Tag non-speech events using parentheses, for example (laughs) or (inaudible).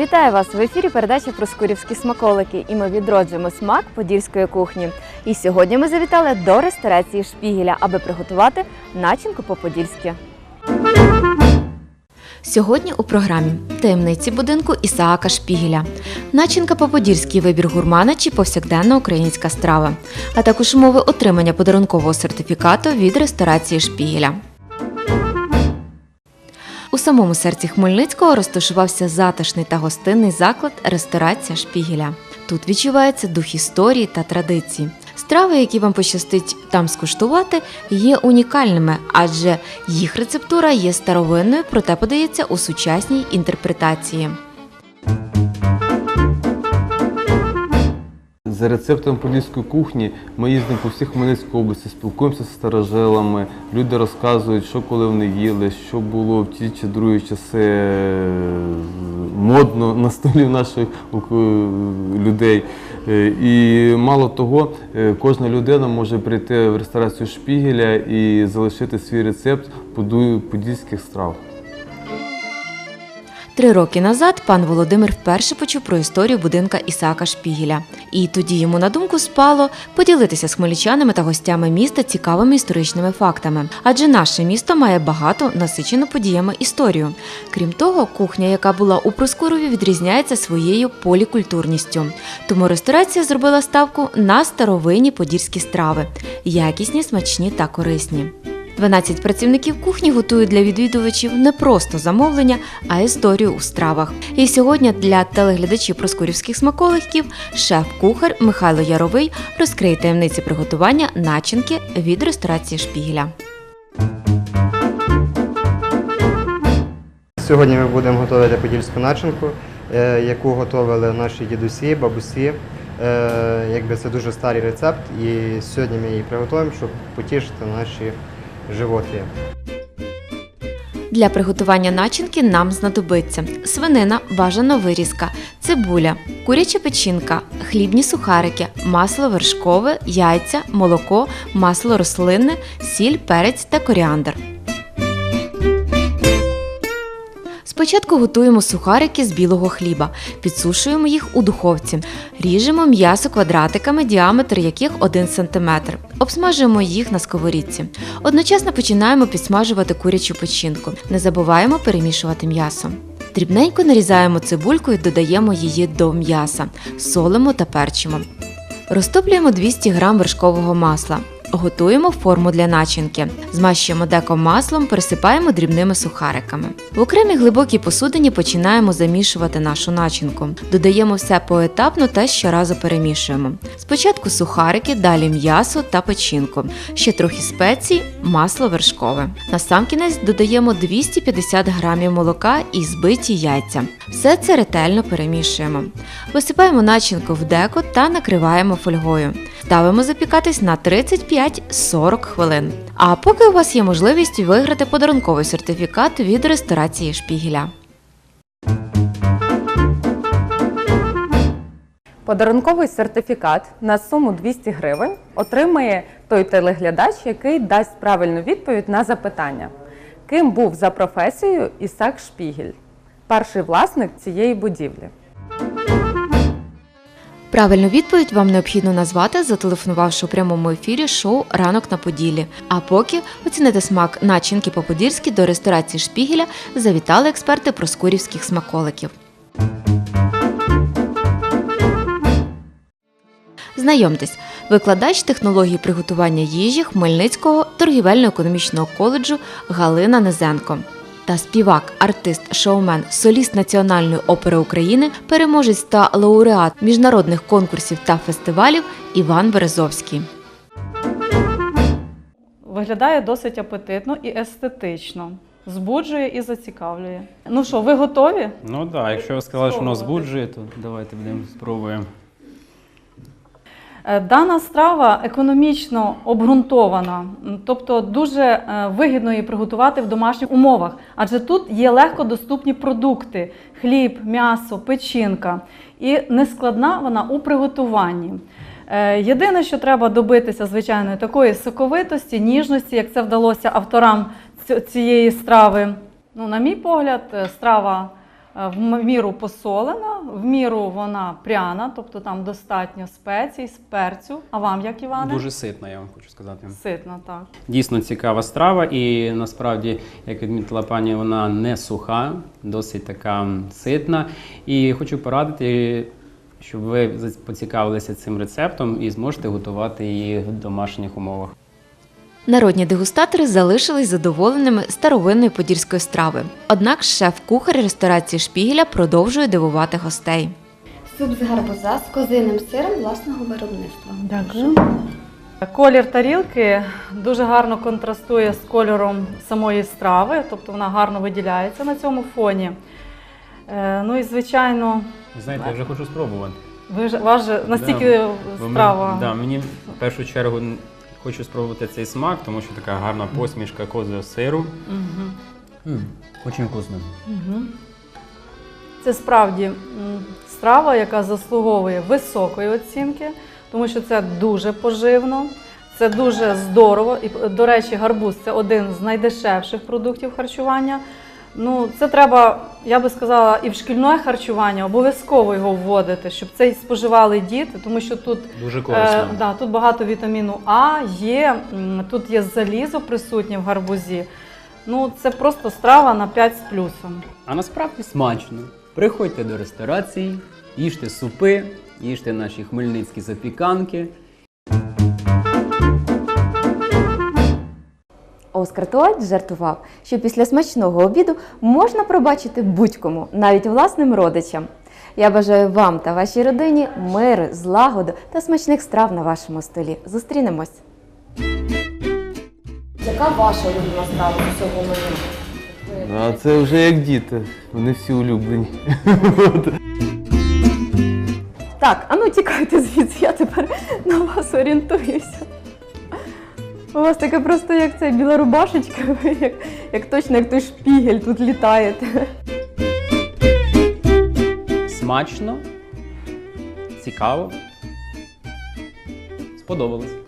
Вітаю вас в ефірі. Передача про скурівські смаколики. І ми відроджуємо смак подільської кухні. І сьогодні ми завітали до ресторації Шпігеля, аби приготувати начинку по-подільськи. Сьогодні у програмі таємниці будинку Ісаака Шпігеля, начинка по-подільський вибір гурмана чи повсякденна українська страва, а також умови отримання подарункового сертифікату від ресторації Шпігеля. У самому серці Хмельницького розташувався затишний та гостинний заклад Ресторація Шпігеля. Тут відчувається дух історії та традицій. Страви, які вам пощастить там скуштувати, є унікальними, адже їх рецептура є старовинною, проте подається у сучасній інтерпретації. За рецептом подільської кухні ми їздимо по всій Хмельницькій області, спілкуємося з старожилами. Люди розказують, що коли вони їли, що було в ті чи другі часи е, модно на столі наших е, людей. Е, І мало того, кожна людина може прийти в ресторацію Шпігеля і залишити свій рецепт подільських страв. Три роки назад пан Володимир вперше почув про історію будинка Ісаака Шпігеля. І тоді йому на думку спало поділитися з хмельничанами та гостями міста цікавими історичними фактами. Адже наше місто має багато насичену подіями історію. Крім того, кухня, яка була у Проскурові, відрізняється своєю полікультурністю. Тому ресторація зробила ставку на старовинні подільські страви, якісні, смачні та корисні. 12 працівників кухні готують для відвідувачів не просто замовлення, а історію у стравах. І сьогодні для телеглядачів проскурівських смаколиків шеф-кухар Михайло Яровий розкриє таємниці приготування начинки від ресторації Шпігеля. Сьогодні ми будемо готувати подільську начинку, е, яку готували наші дідусі, бабусі. Е, Якби це дуже старий рецепт, і сьогодні ми її приготуємо, щоб потішити наші животи. Для приготування начинки нам знадобиться свинина, бажана вирізка, цибуля, куряча печінка, хлібні сухарики, масло вершкове, яйця, молоко, масло рослинне, сіль, перець та коріандр. Спочатку готуємо сухарики з білого хліба, підсушуємо їх у духовці, ріжемо м'ясо квадратиками, діаметр яких 1 см. Обсмажуємо їх на сковорідці. Одночасно починаємо підсмажувати курячу печінку. Не забуваємо перемішувати м'ясо. Дрібненько нарізаємо цибульку і додаємо її до м'яса, солимо та перчимо. Розтоплюємо 200 г вершкового масла. Готуємо форму для начинки. Змащуємо деко маслом, пересипаємо дрібними сухариками. В окремій глибокій посудині починаємо замішувати нашу начинку. Додаємо все поетапно та щоразу перемішуємо. Спочатку сухарики, далі м'ясо та печінку. Ще трохи спецій, масло вершкове. Насамкінець додаємо 250 г молока і збиті яйця. Все це ретельно перемішуємо. Висипаємо начинку в деко та накриваємо фольгою. Ставимо запікатись на 35-40 хвилин. А поки у вас є можливість виграти подарунковий сертифікат від ресторації Шпігеля. Подарунковий сертифікат на суму 200 гривень отримає той телеглядач, який дасть правильну відповідь на запитання, ким був за професією Ісак Шпігель, перший власник цієї будівлі. Правильну відповідь вам необхідно назвати, зателефонувавши у прямому ефірі шоу Ранок на Поділі. А поки оцінити смак начинки по-подільськи до ресторації Шпігеля завітали експерти проскурівських смаколиків. Знайомтесь, викладач технології приготування їжі Хмельницького торгівельно-економічного коледжу Галина Незенко. Та співак, артист, шоумен, соліст Національної опери України, переможець та лауреат міжнародних конкурсів та фестивалів Іван Березовський. Виглядає досить апетитно і естетично. Збуджує і зацікавлює. Ну що, ви готові? Ну так, якщо ви сказали, що воно збуджує, то давайте будемо спробуємо. Е, Дана страва економічно обґрунтована, тобто дуже е, вигідно її приготувати в домашніх умовах, адже тут є легко доступні продукти: хліб, м'ясо, печінка. І нескладна вона у приготуванні. Е, Єдине, що треба добитися, звичайно, такої соковитості, ніжності, як це вдалося авторам цієї страви. Ну, на мій погляд, страва в міру посолена, в міру вона пряна, тобто там достатньо спецій, перцю. А вам, як Іване? Дуже ситна, я вам хочу сказати. ситно, так. Дійсно цікава страва, і насправді, як відмітила пані, вона не суха, досить така ситна. І хочу порадити, щоб ви поцікавилися цим рецептом і зможете готувати її в домашніх умовах. Народні дегустатори залишились задоволеними старовинної подільської страви. Однак шеф-кухар ресторації Шпігеля продовжує дивувати гостей. Суп з гарбуза з козиним сиром власного виробництва. Дякую. Колір тарілки дуже гарно контрастує з кольором самої страви, тобто вона гарно виділяється на цьому фоні. Е, Ну і звичайно, знаєте, я вже хочу спробувати. ви ж вас же настільки Да, страва. да, мені в першу чергу хочу спробувати цей смак, тому що така гарна посмішка козого сиру. М, Очень вкусно. Мгм. Це справді м, страва, яка заслуговує високої оцінки, тому що це дуже поживно, це дуже здорово. І, до речі, гарбуз це один з найдешевших продуктів харчування. Ну, це треба, я би сказала, і в шкільне харчування обов'язково його вводити, щоб це і споживали діти, тому що тут Дуже корисно. Е, да, тут багато вітаміну А, є, м, тут є залізо присутнє в гарбузі. Ну, це просто страва на 5 з плюсом. А насправді смачно. Приходьте до ресторації, їжте супи, їжте наші хмельницькі запіканки. Оскар Туальд жартував, що після смачного обіду можна пробачити будь-кому, навіть власним родичам. Я бажаю вам та вашій родині миру, злагоду та смачних страв на вашому столі. Зустрінемось! Яка ваша улюблена страва з цього меню? А це вже як діти, вони всі улюблені. Так, а ну тікайте звідси, я тепер на вас орієнтуюся. У вас таке просто як це біла рубашечка, (laughs) як, як точно як той шпігель тут літаєте. Смачно, цікаво. Сподобалось.